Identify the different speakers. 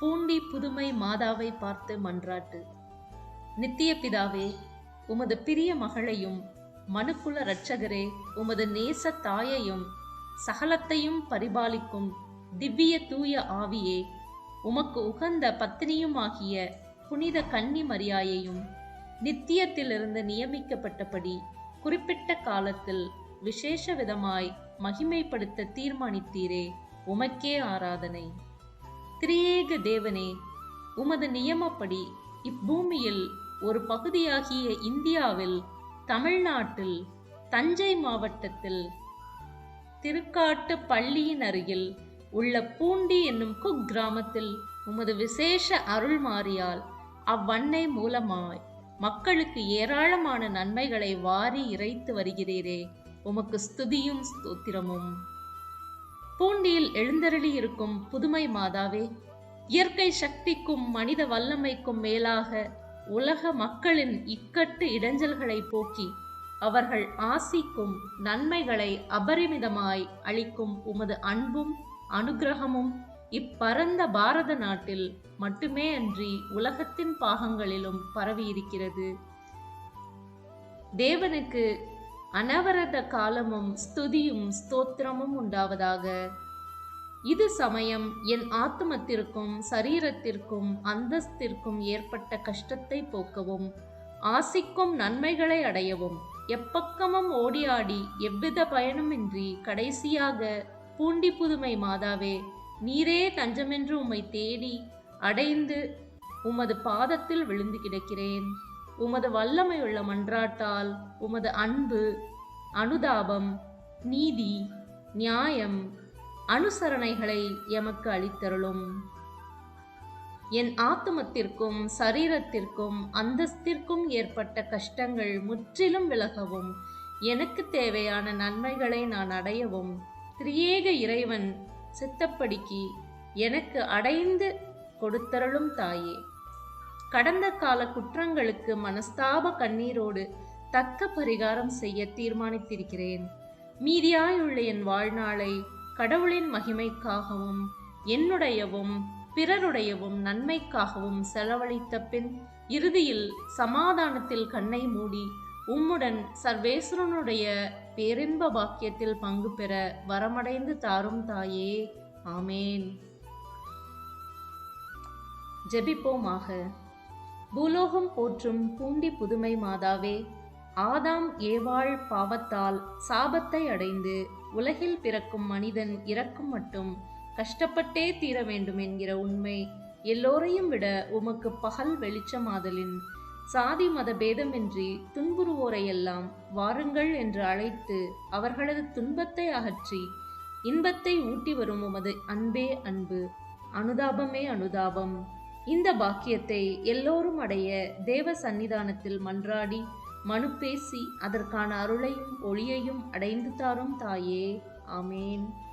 Speaker 1: பூண்டி புதுமை மாதாவை பார்த்து மன்றாட்டு. நித்திய பிதாவே உமது பிரிய மகளையும் மனுக்குல இரட்சகரே உமது நேச தாயையும் சகலத்தையும் பரிபாலிக்கும் திவ்ய தூய ஆவியே உமக்கு உகந்த பத்தினியுமாகிய புனித கன்னி மரியாயையும் நித்தியத்திலிருந்து நியமிக்கப்பட்டபடி குறிப்பிட்ட காலத்தில் விசேஷ விதமாய் மகிமைப்படுத்த தீர்மானித்தீரே உமக்கே ஆராதனை. திரியேக தேவனே உமது நியமப்படி இப்பூமியில் ஒரு பகுதியாகிய இந்தியாவில் தமிழ்நாட்டில் தஞ்சை மாவட்டத்தில் திருக்காட்டு பள்ளியின் அருகில் உள்ள பூண்டி என்னும் குக்கிராமத்தில் உமது விசேஷ அருள் மாறியால் அவ்வண்ணை மூலமாய் மக்களுக்கு ஏராளமான நன்மைகளை வாரி இறைத்து வருகிறீரே. உமக்கு ஸ்துதியும் ஸ்தோத்திரமும். பூண்டியில் எழுந்தருளி இருக்கும் புதுமை மாதாவே இயற்கை சக்திக்கும் மனித வல்லமைக்கும் மேலாக உலக மக்களின் இக்கட்டு இடைஞ்சல்களை போக்கி அவர்கள் ஆசிக்கும் நன்மைகளை அபரிமிதமாய் அளிக்கும் உமது அன்பும் அனுக்கிரகமும் இப்பரந்த பாரத நாட்டில் மட்டுமே அன்றி உலகத்தின் பாகங்களிலும் பரவியிருக்கிறது. தேவனுக்கு அனவரத காலமும் ஸ்துதியும் ஸ்தோத்திரமும் உண்டாவதாக. இது சமயம் என் ஆத்மத்திற்கும் சரீரத்திற்கும் அந்தஸ்திற்கும் ஏற்பட்ட கஷ்டத்தை போக்கவும் ஆசிக்கும் நன்மைகளை அடையவும் எப்பக்கமும் ஓடியாடி எவ்வித பயனுமின்றி கடைசியாக பூண்டி புதுமை மாதாவே நீரே தஞ்சமென்று உம்மை தேடி அடைந்து உமது பாதத்தில் விழுந்து கிடக்கிறேன். உமது வல்லமையுள்ள மன்றாட்டால் உமது அன்பு அனுதாபம் நீதி நியாயம் அனுசரணைகளை எமக்கு அளித்தருளும். என் ஆத்துமத்திற்கும் சரீரத்திற்கும் அந்தஸ்திற்கும் ஏற்பட்ட கஷ்டங்கள் முற்றிலும் விலகவும் எனக்கு தேவையான நன்மைகளை நான் அடையவும் திரியேக இறைவன் சித்தப்படிக்கு எனக்கு அடைந்து கொடுத்தருளும் தாயே. கடந்த கால குற்றங்களுக்கு மனஸ்தாப கண்ணீரோடு தக்க பரிகாரம் செய்ய தீர்மானித்திருக்கிறேன். மீதியாயுள்ள என் வாழ்நாளை கடவுளின் மகிமைக்காகவும் என்னுடையவும் பிறருடையவும் நன்மைக்காகவும் செலவழித்த பின் இறுதியில் சமாதானத்தில் கண்ணை மூடி உம்முடன் சர்வேஸ்வரனுடைய பேரின்ப பாக்கியத்தில் பங்கு பெற வரமடைந்து தாரும் தாயே. ஆமேன். ஜெபிப்போமாக. பூலோகம் போற்றும் பூண்டி புதுமை மாதாவே ஆதாம் ஏவாள் பாவத்தால் சாபத்தை அடைந்து உலகில் பிறக்கும் மனிதன் இறக்கும் மட்டும் கஷ்டப்பட்டே தீர வேண்டும் என்கிற உண்மை எல்லோரையும் விட உமக்கு பகல் வெளிச்சமாதலின் சாதி மத பேதமின்றி துன்புறுவோரையெல்லாம் வாருங்கள் என்று அழைத்து அவர்களது துன்பத்தை அகற்றி இன்பத்தை ஊட்டி வரும் உமது அன்பே அன்பு. அனுதாபமே அனுதாபம். இந்த பாக்கியத்தை எல்லோரும் அடைய தேவ சந்நிதானத்தில் மன்றாடி மனு பேசி அதற்கான அருளையும் ஒளியையும் அடைந்து தாரும் தாயே. ஆமேன்.